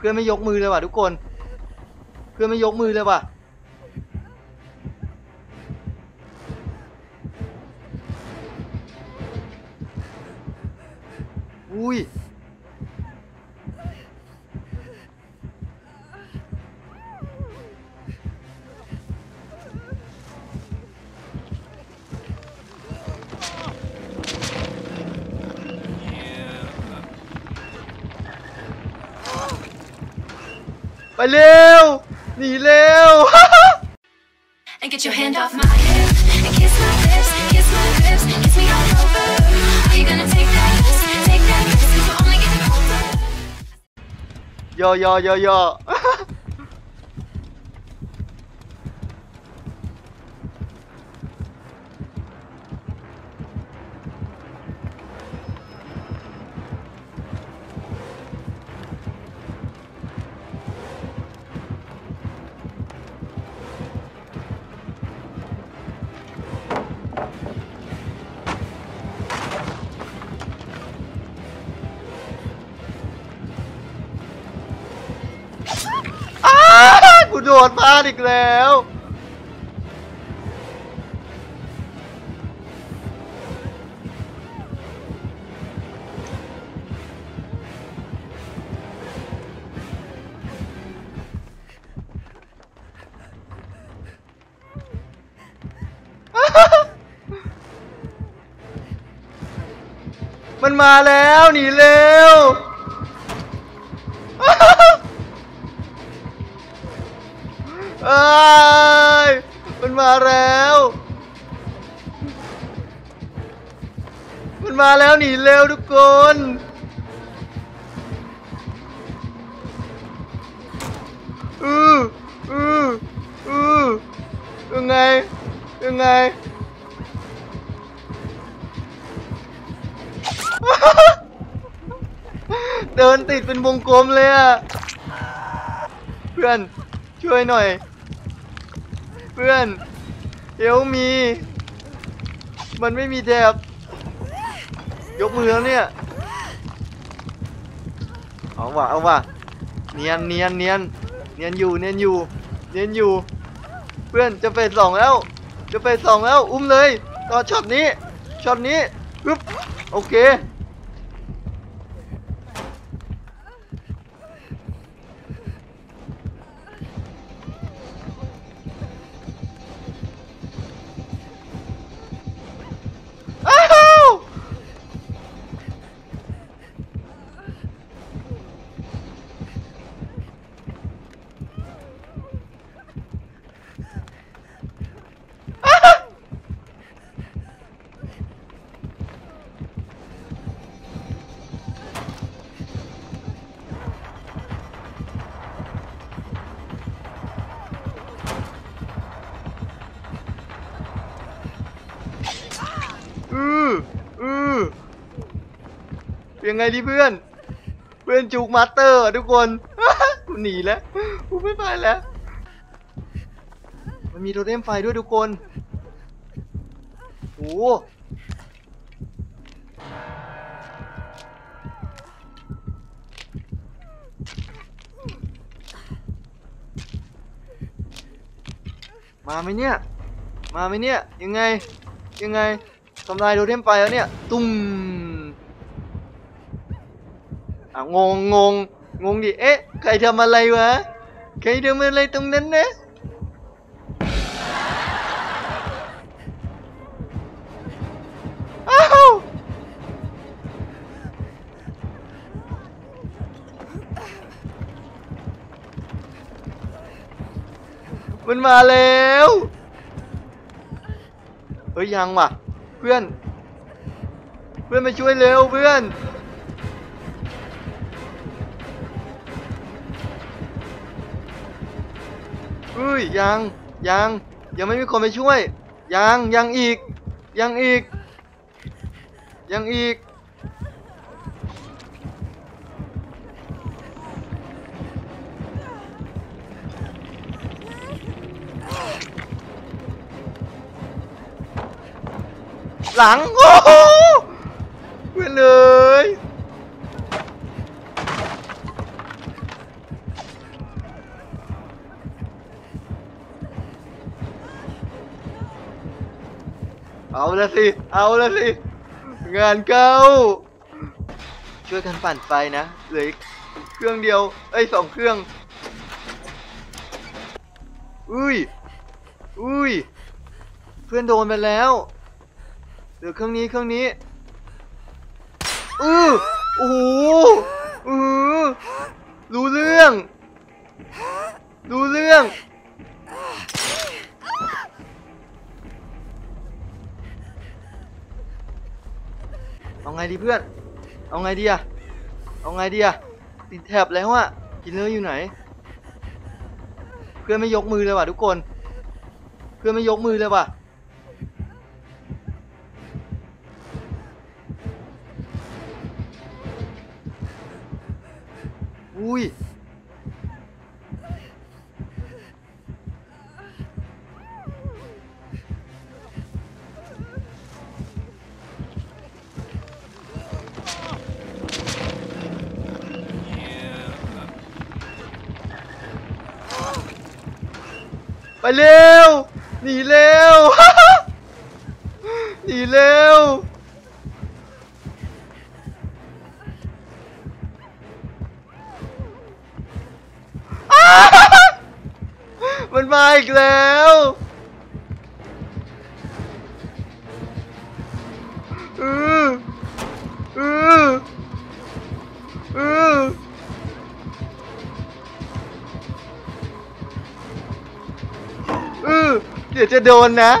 เพื่อนไม่ยกมือเลยว่ะทุกคน เพื่อนไม่ยกมือเลยว่ะอุ้ย ไปเร็ว หนีเร็ว And get your hand off my hip And kiss my lips, kiss my lips Kiss me all over Are you gonna take that risk, take that risk Cause we're only getting older ย่อย่อ โดนพลาดอีกแล้ว มันมาแล้ว หนีเร็ว แล้ว มันมาแล้วหนีเร็วทุกคนอืออืออือยังไง ยังไงเดินติดเป็นวงกลมเลยอะเพื่อนช่วยหน่อย เพื่อน เอลมี มันไม่มีแถบยกมือแล้วเนี่ย เอาว่ะเอาว่ะเนียนเนียนเนียนเนียนอยู่เนียนอยู่เนียนอยู่ เพื่อนจะไปสองแล้ว จะไปสสองแล้ว อุ้มเลย ต่อช็อตนี้ ช็อตนี้ปึ๊บโอเค ยังไงดีเพื่อน เพื่อนจุกมาสเตอร์ทุกคน กูหนีแล้วกูไม่ไปแล้ว มันมีโทเทมไฟด้วยทุกคนโอ้มาไหมเนี่ย มาไหมเนี่ย ยังไง ยังไงทำลายโทเทมไฟแล้วเนี่ย ตุ้ม อะงงงงงงดิเอ๊ะใครทำอะไรวะใครทำอะไรตรงนั้นนะอ้าวมันมาแล้วเฮ้ยยังว่ะเพื่อน เพื่อนมาช่วยเร็วเพื่อน ฮ้ยยังยังยังไม่มีคนไปช่วย ยังยังอีก ยังอีก ยังอีก หลังโอ้ ละสิ เอาละสิ งานเข้า ช่วยกันปั่นไฟนะ เหลือเครื่องเดียว เอ้ยสองเครื่อง อุ้ย อุ้ย เพื่อนโดนไปแล้ว เหลือเครื่องนี้เครื่องนี้อือโอ้โหอือรู้เรื่อง รู้เรื่อง เอาไงดีเพื่อน เอาไงดีอะเอาไงดีอะติดแถบแล้วอะกินเลอร์อยู่ไหน เพื่อนไม่ยกมือเลยว่ะทุกคน เพื่อนไม่ยกมือเลยว่ะอุ้ย เร็ว หนีเร็ว หนีเร็ว มันมาอีกแล้ว je ta da wannan